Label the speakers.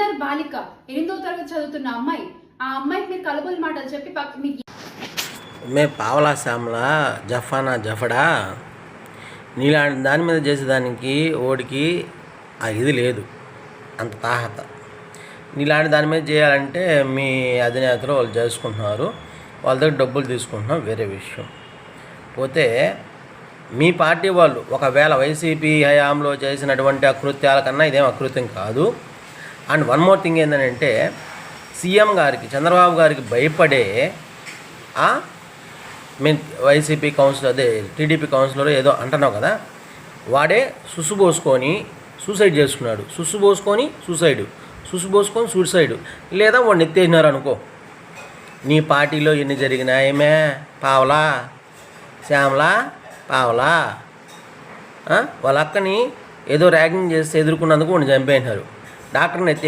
Speaker 1: Minor బాలిక ఎనిమిదో తరగతి చదువుతున్న అమ్మాయి ఆ అమ్మాయికి మీరు కలబుల్ మాటలు చెప్పి పక్క మీకు
Speaker 2: మే పావలా శ్యామల జఫానా జఫడా? నీలాంటి దాని మీద చేసేదానికి ఓడికి ఆ ఇది లేదు. అంత తాహత. నీలాంటి దాని మీద చేయాలంటే మీ అధినేతలు వాళ్ళు చేసుకుంటున్నారు. వాళ్ళ దగ్గర డబ్బులు తీసుకుంటున్నాం వేరే విషయం. పోతే మీ పార్టీ వాళ్ళు ఒకవేళ వైసీపీ హయాంలో చేసినటువంటి అకృత్యాల కన్నా ఇదేం అకృత్యం కాదు. అండ్ వన్ మోర్ థింగ్ ఏంటంటే సీఎం గారికి చంద్రబాబు గారికి భయపడే ఆ మీన్ వైసీపీ కౌన్సిలర్ అదే టీడీపీ కౌన్సిలర్ ఏదో అంటున్నావు కదా వాడే సుసు పోసుకొని సూసైడ్ చేసుకున్నాడు. సుసు పోసుకొని సూసైడ్. సుసు పోసుకొని సూసైడ్. లేదా వాడిని ఎత్తేసినారు అనుకో. నీ పార్టీలో ఎన్ని జరిగినాయమే పావలా? శ్యామలా? పావలా? వాళ్ళ అక్కని ఏదో ర్యాగింగ్ చేస్తే ఎదుర్కొన్నందుకు వాడిని చంపేసినారు. డాక్టర్ని ఎత్తే